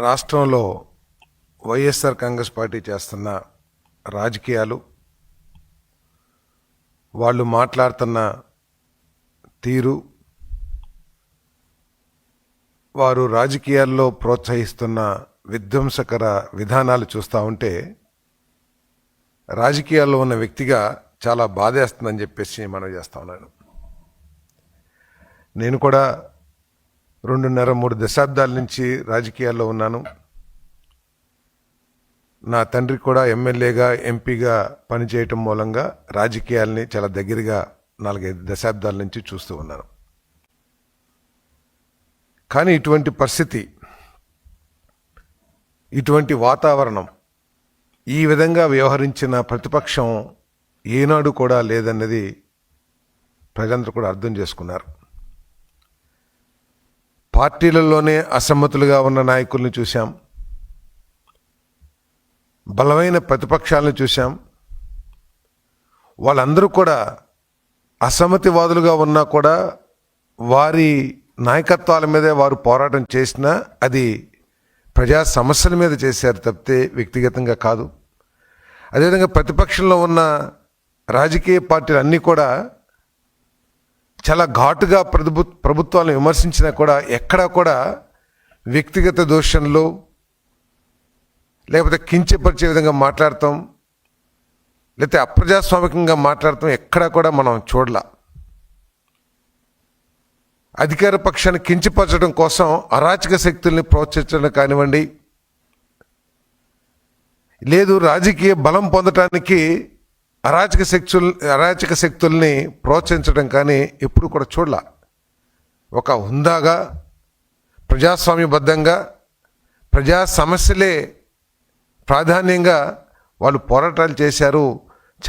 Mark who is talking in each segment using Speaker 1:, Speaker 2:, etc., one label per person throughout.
Speaker 1: రాష్ట్రంలో వైఎస్ఆర్ కాంగ్రెస్ పార్టీ చేస్తున్న రాజకీయాలు వాళ్ళు మాట్లాడుతున్న తీరు వారు రాజకీయాల్లో ప్రోత్సహిస్తున్న విధ్వంసకర విధానాలు చూస్తూ ఉంటే రాజకీయాల్లో ఉన్న వ్యక్తిగా చాలా బాధేస్తుందని చెప్పేసి మనం చేస్తా ఉన్నాను. నేను కూడా రెండున్నర మూడు దశాబ్దాల నుంచి రాజకీయాల్లో ఉన్నాను. నా తండ్రి కూడా ఎమ్మెల్యేగా ఎంపీగా పనిచేయటం మూలంగా రాజకీయాల్ని చాలా దగ్గరగా నాలుగైదు దశాబ్దాల నుంచి చూస్తూ ఉన్నాను. కానీ ఇటువంటి పరిస్థితి ఇటువంటి వాతావరణం ఈ విధంగా వ్యవహరించిన ప్రతిపక్షం ఏనాడు కూడా లేదన్నది ప్రజలందరూ కూడా అర్థం చేసుకున్నారు. పార్టీలలోనే అసమ్మతులుగా ఉన్న నాయకుల్ని చూశాం. బలమైన ప్రతిపక్షాలను చూశాం. వాళ్ళందరూ కూడా అసమ్మతివాదులుగా ఉన్నా కూడా వారి నాయకత్వాల మీదే వారు పోరాటం చేసినా అది ప్రజా సమస్యల మీద చేశారు తప్పితే వ్యక్తిగతంగా కాదు. అదేవిధంగా ప్రతిపక్షంలో ఉన్న రాజకీయ పార్టీలు అన్నీ కూడా చాలా ఘాటుగా ప్రభు ప్రభుత్వాలను విమర్శించినా కూడా ఎక్కడా కూడా వ్యక్తిగత దోషంలో లేకపోతే కించపరిచే విధంగా మాట్లాడతాం లేకపోతే అప్రజాస్వామికంగా మాట్లాడతాం ఎక్కడా కూడా మనం చూడలా. అధికార పక్షాన్ని కించపరచడం కోసం అరాచక శక్తుల్ని ప్రోత్సహించడం కానివ్వండి లేదు రాజకీయ బలం పొందటానికి అరాచక శక్తుల్ అరాచక శక్తుల్ని ప్రోత్సహించడం కానీ ఎప్పుడు కూడా చూడాల. ఒక హుందాగా ప్రజాస్వామ్యబద్ధంగా ప్రజా సమస్యలే ప్రాధాన్యంగా వాళ్ళు పోరాటాలు చేశారు.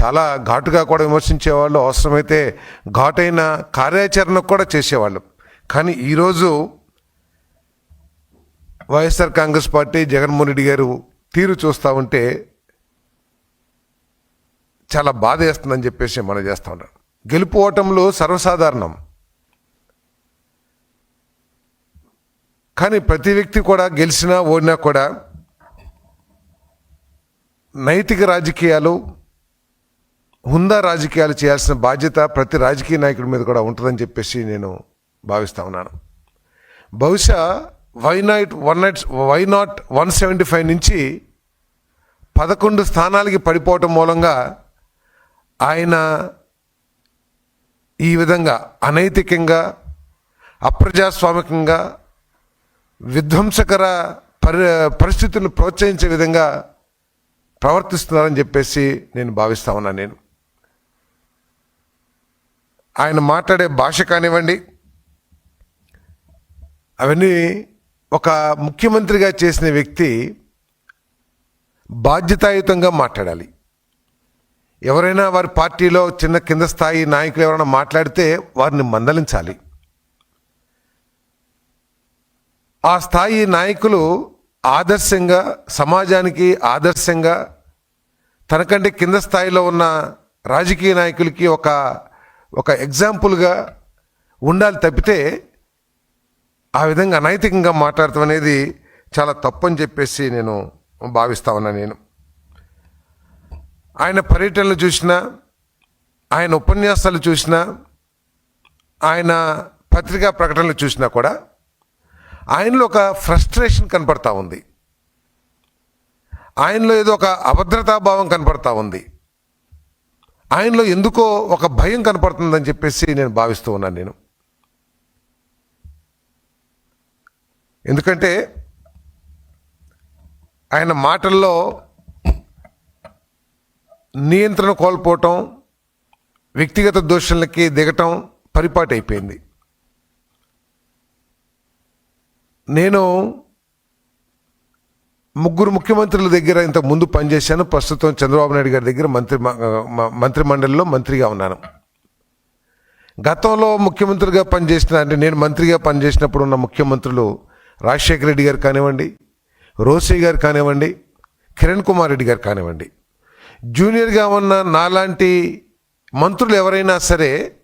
Speaker 1: చాలా ఘాటుగా కూడా విమర్శించేవాళ్ళు అవసరమైతే ఘాటైన కార్యాచరణ కూడా చేసేవాళ్ళు. కానీ ఈరోజు Y S R Congress party Jaganmohan Reddy garu తీరు చూస్తూ ఉంటే చాలా బాధ వేస్తుందని చెప్పేసి మనం చేస్తూ ఉన్నాం. గెలుపు ఓటంలో సర్వసాధారణం. కానీ ప్రతి వ్యక్తి కూడా గెలిచినా ఓడినా కూడా నైతిక రాజకీయాలు హుందా రాజకీయాలు చేయాల్సిన బాధ్యత ప్రతి రాజకీయ నాయకుడి మీద కూడా ఉంటుందని చెప్పేసి నేను భావిస్తూ ఉన్నాను. బహుశా why night one night why not one seventy five నుంచి పదకొండు స్థానాలకి పడిపోవటం మూలంగా ఆయన ఈ విధంగా అనైతికంగా అప్రజాస్వామికంగా విధ్వంసకర పరి పరిస్థితులను ప్రోత్సహించే విధంగా ప్రవర్తిస్తున్నారని చెప్పేసి నేను భావిస్తా ఉన్నాను నేను. ఆయన మాట్లాడే భాష కానివ్వండి అవన్నీ ఒక ముఖ్యమంత్రిగా చేసిన వ్యక్తి బాధ్యతాయుతంగా మాట్లాడాలి. ఎవరైనా వారి పార్టీలో చిన్న కింద స్థాయి నాయకులు ఎవరైనా మాట్లాడితే వారిని మందలించాలి. ఆ స్థాయి నాయకులు ఆదర్శంగా సమాజానికి ఆదర్శంగా తనకంటే కింద స్థాయిలో ఉన్న రాజకీయ నాయకులకి ఒక ఒక ఎగ్జాంపుల్గా ఉండాలి తప్పితే ఆ విధంగా అనైతికంగా మాట్లాడటం అనేది చాలా తప్పని చెప్పేసి నేను భావిస్తా ఉన్నా నేను. ఆయన పర్యటనలు చూసినా ఆయన ఉపన్యాసాలు చూసినా ఆయన పత్రికా ప్రకటనలు చూసినా కూడా ఆయనలో ఒక ఫ్రస్ట్రేషన్ కనపడతా ఉంది. ఆయనలో ఏదో ఒక అభద్రతాభావం కనపడతా ఉంది. ఆయనలో ఎందుకో ఒక భయం కనపడుతుందని చెప్పేసి నేను భావిస్తూ ఉన్నాను నేను. ఎందుకంటే ఆయన మాటల్లో నియంత్రణ కోల్పోవటం వ్యక్తిగత దోషులకి దిగటం పరిపాటి అయిపోయింది నేను ముగ్గురు ముఖ్యమంత్రుల దగ్గర ఇంత ముందు పనిచేశాను. ప్రస్తుతం చంద్రబాబు నాయుడు గారి దగ్గర మంత్రి మంత్రి మండలిలో మంత్రిగా ఉన్నాను. గతంలో ముఖ్యమంత్రిగా పనిచేసిన అంటే నేను మంత్రిగా పనిచేసినప్పుడు ఉన్న ముఖ్యమంత్రులు రాజశేఖర రెడ్డి గారు కానివ్వండి రోసయ్య గారు కానివ్వండి కిరణ్ కుమార్ రెడ్డి గారు కానివ్వండి. జూనియర్గా ఉన్న నాలాంటి మంత్రులు ఎవరైనా సరే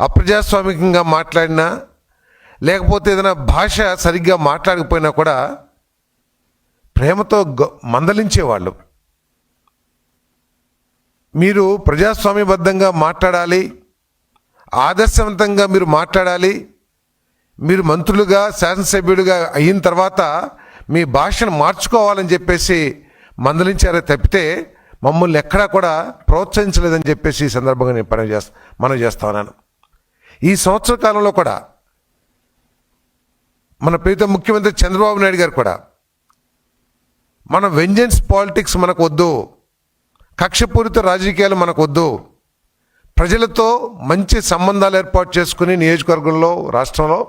Speaker 1: అప్రజాస్వామికంగా మాట్లాడినా లేకపోతే ఏదైనా భాష సరిగ్గా మాట్లాడకపోయినా కూడా ప్రేమతో గ- మందలించేవాళ్ళు. మీరు ప్రజాస్వామ్యబద్ధంగా మాట్లాడాలి ఆదర్శవంతంగా మీరు మాట్లాడాలి మీరు మంత్రులుగా శాసనసభ్యులుగా అయిన తర్వాత మీ భాషను మార్చుకోవాలని చెప్పేసి మందలించారే తప్పితే మమ్మల్ని ఎక్కడా కూడా ప్రోత్సహించలేదని చెప్పేసి ఈ సందర్భంగా నేను పని చేస్తా మనం చేస్తా ఉన్నాను. ఈ సంవత్సర కాలంలో కూడా మన ప్రీతం ముఖ్యమంత్రి చంద్రబాబు నాయుడు గారు కూడా మన వెంజెన్స్ పాలిటిక్స్ మనకు వద్దు కక్షపూరిత రాజకీయాలు మనకు వద్దు ప్రజలతో మంచి సంబంధాలు ఏర్పాటు చేసుకుని నియోజకవర్గంలో రాష్ట్రంలో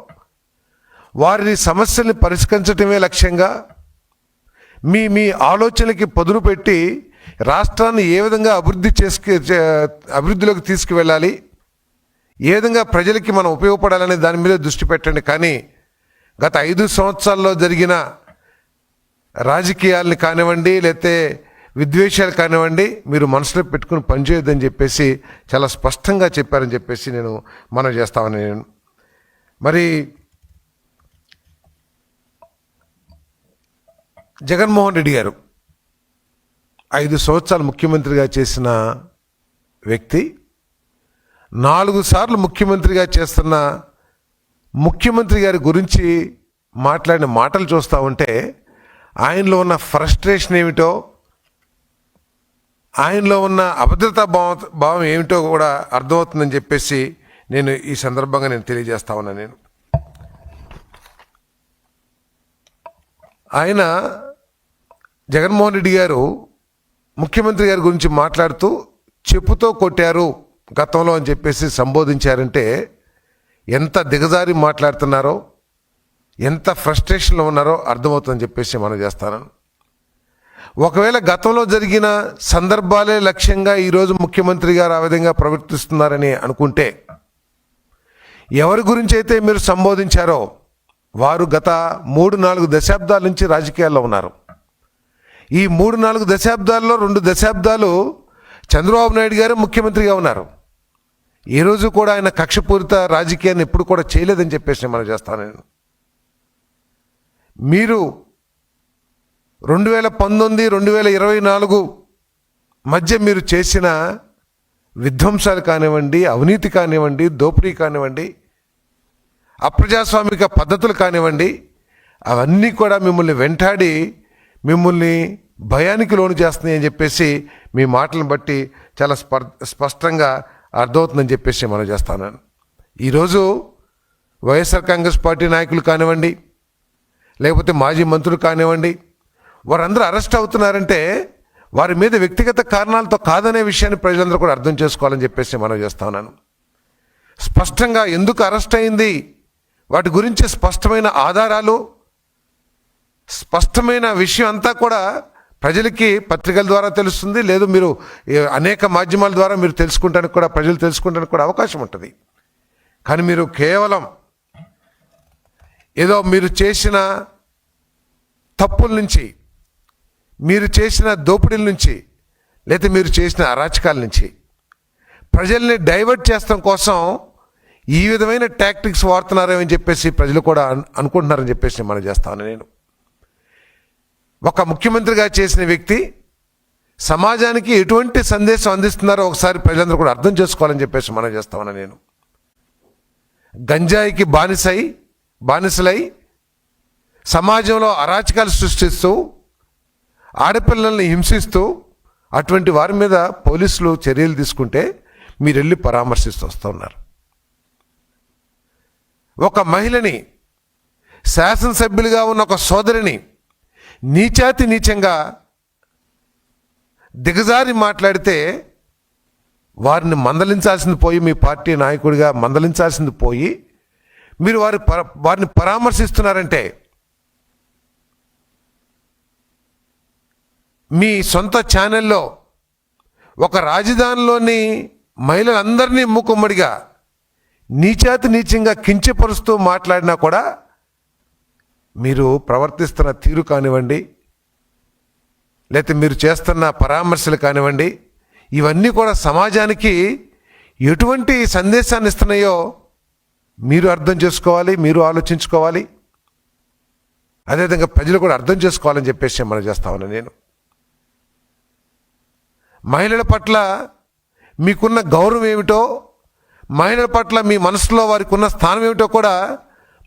Speaker 1: వారి సమస్యల్ని పరిష్కరించడమే లక్ష్యంగా మీ మీ ఆలోచనలకి పదును పెట్టి రాష్ట్రాన్ని ఏ విధంగా అభివృద్ధి చేసుకు చే- అభివృద్ధిలోకి తీసుకువెళ్ళాలి? ఏ విధంగా ప్రజలకి మనం ఉపయోగపడాలనే దాని మీద దృష్టి పెట్టండి. కానీ గత ఐదు సంవత్సరాల్లో జరిగిన రాజకీయాల్ని కానివ్వండి లేతే విద్వేషాలు కానివ్వండి మీరు మనసులో పెట్టుకుని పనిచేయొద్దని చెప్పేసి చాలా స్పష్టంగా చెప్పారని చెప్పేసి నేను మనం చేస్తామని నేను మరి జగన్మోహన్ రెడ్డి గారు ఐదు సంవత్సరాలు ముఖ్యమంత్రిగా చేసిన వ్యక్తి నాలుగు సార్లు ముఖ్యమంత్రిగా చేస్తున్న ముఖ్యమంత్రి గారి గురించి మాట్లాడిన మాటలు చూస్తూ ఉంటే ఆయనలో ఉన్న ఫ్రస్ట్రేషన్ ఏమిటో ఆయనలో ఉన్న అభద్రతా భావం భావం ఏమిటో కూడా అర్థమవుతుందని చెప్పేసి నేను ఈ సందర్భంగా నేను తెలియజేస్తా ఉన్నా నేను. ఆయన జగన్మోహన్ రెడ్డి గారు ముఖ్యమంత్రి గారి గురించి మాట్లాడుతూ చెప్పుతో కొట్టారు గతంలో అని చెప్పేసి సంబోధించారంటే ఎంత దిగజారి మాట్లాడుతున్నారో ఎంత ఫ్రస్ట్రేషన్లో ఉన్నారో అర్థమవుతుందని చెప్పేసి మనం చేస్తాను. ఒకవేళ గతంలో జరిగిన సందర్భాలే లక్ష్యంగా ఈరోజు ముఖ్యమంత్రి గారు ఆ విధంగా ప్రవర్తిస్తున్నారని అనుకుంటే ఎవరి గురించి అయితే మీరు సంబోధించారో వారు గత మూడు నాలుగు దశాబ్దాల నుంచి రాజకీయాల్లో ఉన్నారు. ఈ మూడు నాలుగు దశాబ్దాల్లో రెండు దశాబ్దాలు చంద్రబాబు నాయుడు గారు ముఖ్యమంత్రిగా ఉన్నారు. ఈ రోజు కూడా ఆయన కక్షపూరిత రాజకీయాన్ని ఎప్పుడు కూడా చేయలేదని చెప్పేసి నేను మనం చేస్తాను నేను. మీరు రెండు వేల పంతొమ్మిది రెండు వేల ఇరవై నాలుగు మధ్య మీరు చేసిన విధ్వంసాలు కానివ్వండి అవినీతి కానివ్వండి దోపిడీ కానివ్వండి అప్రజాస్వామిక పద్ధతులు కానివ్వండి అవన్నీ కూడా మిమ్మల్ని వెంటాడి మిమ్మల్ని భయానికి లోను చేస్తుంది అని చెప్పేసి మీ మాటలను బట్టి చాలా స్ప స్పష్టంగా అర్థమవుతుందని చెప్పేసి మనం చేస్తాను ఈరోజు వైఎస్ఆర్ కాంగ్రెస్ పార్టీ నాయకులు కానివ్వండి లేకపోతే మాజీ మంత్రులు కానివ్వండి వారందరూ అరెస్ట్ అవుతున్నారంటే వారి మీద వ్యక్తిగత కారణాలతో కాదనే విషయాన్ని ప్రజలందరూ కూడా అర్థం చేసుకోవాలని చెప్పేసి మనం చేస్తా ఉన్నాను. స్పష్టంగా ఎందుకు అరెస్ట్ అయింది? వాటి గురించి స్పష్టమైన ఆధారాలు స్పష్టమైన విషయం అంతా కూడా ప్రజలకి పత్రికల ద్వారా తెలుస్తుంది. లేదు మీరు అనేక మాధ్యమాల ద్వారా మీరు తెలుసుకుంటానికి కూడా ప్రజలు తెలుసుకుంటానికి కూడా అవకాశం ఉంటుంది. కానీ మీరు కేవలం ఏదో మీరు చేసిన తప్పుల నుంచి మీరు చేసిన దోపిడీల నుంచి లేదా మీరు చేసిన అరాచకాల నుంచి ప్రజల్ని డైవర్ట్ చేస్తాం కోసం ఈ విధమైన టాక్టిక్స్ వాడుతున్నారేమని చెప్పేసి ప్రజలు కూడా అనుకుంటున్నారని చెప్పేసి మనం చేస్తాను నేను. ఒక ముఖ్యమంత్రిగా చేసిన వ్యక్తి సమాజానికి ఎటువంటి సందేశం అందిస్తున్నారో ఒకసారి ప్రజలందరూ కూడా అర్థం చేసుకోవాలని చెప్పేసి మనం చేస్తామని నేను. గంజాయికి బానిసై బానిసలై సమాజంలో అరాచకాలు సృష్టిస్తూ ఆడపిల్లల్ని హింసిస్తూ అటువంటి వారి మీద పోలీసులు చర్యలు తీసుకుంటే మీరు వెళ్ళి పరామర్శిస్తూ వస్తూ ఉన్నారు. ఒక మహిళని శాసనసభ్యులుగా ఉన్న ఒక సోదరిని నీచాతి నీచంగా దిగజారి మాట్లాడితే వారిని మందలించాల్సింది పోయి మీ పార్టీ నాయకుడిగా మందలించాల్సింది పోయి మీరు వారి పర వారిని పరామర్శిస్తున్నారంటే మీ సొంత ఛానల్లో ఒక రాజధానిలోని మహిళలందరినీ మూకుమ్మడిగా నీచాతి నీచంగా కించపరుస్తూ మాట్లాడినా కూడా మీరు ప్రవర్తిస్తున్న తీరు కానివ్వండి లేకపోతే మీరు చేస్తున్న పరామర్శలు కానివ్వండి ఇవన్నీ కూడా సమాజానికి ఎటువంటి సందేశాన్ని ఇస్తున్నాయో మీరు అర్థం చేసుకోవాలి మీరు ఆలోచించుకోవాలి. అదేవిధంగా ప్రజలు కూడా అర్థం చేసుకోవాలని చెప్పేసి మనం చేస్తా ఉన్నాను నేను. మహిళల పట్ల మీకున్న గౌరవం ఏమిటో మహిళల పట్ల మీ మనసులో వారికి ఉన్న స్థానం ఏమిటో కూడా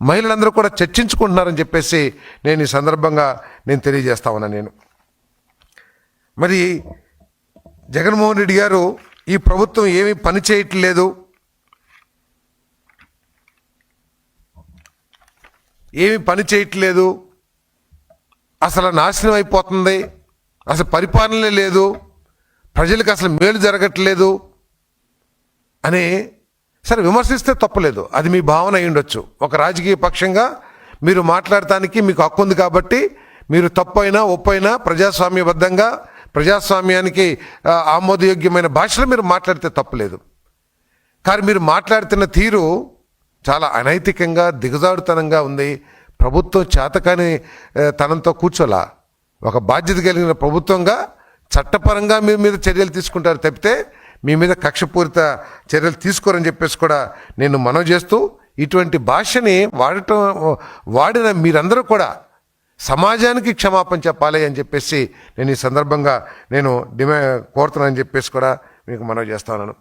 Speaker 1: మహిళలందరూ కూడా చర్చించుకుంటున్నారని చెప్పేసి నేను ఈ సందర్భంగా నేను తెలియజేస్తా ఉన్నా నేను. మరి జగన్మోహన్ రెడ్డి గారు ఈ ప్రభుత్వం ఏమీ పని చేయట్లేదు. ఏమీ పని చేయట్లేదు. అసలు నాశనం అయిపోతుంది. అసలు పరిపాలనే లేదు. ప్రజలకు అసలు మేలు జరగట్లేదు. అని సరే విమర్శిస్తే తప్పలేదు. అది మీ భావన అయి ఉండొచ్చు ఒక రాజకీయ పక్షంగా మీరు మాట్లాడటానికి మీకు హక్కు ఉంది కాబట్టి మీరు తప్పైనా ఒప్పైనా ప్రజాస్వామ్యబద్ధంగా ప్రజాస్వామ్యానికి ఆమోదయోగ్యమైన భాషలో మీరు మాట్లాడితే తప్పలేదు. కానీ మీరు మాట్లాడుతున్న తీరు చాలా అనైతికంగా దిగజాడుతనంగా ఉంది. ప్రభుత్వం చేతకాని తనంతో కూర్చోలా. ఒక బాధ్యత కలిగిన ప్రభుత్వంగా చట్టపరంగా మీ మీద చర్యలు తీసుకుంటారు తప్పితే మీ మీద కక్షపూరిత చర్యలు తీసుకోరని చెప్పేసి కూడా నేను మనం చేస్తూ ఇటువంటి భాషని వాడటం వాడిన మీరందరూ కూడా సమాజానికి క్షమాపణ చెప్పాలి అని చెప్పేసి నేను ఈ సందర్భంగా నేను డిమా కోరుతున్నానని చెప్పేసి కూడా మీకు మనవి చేస్తున్నాను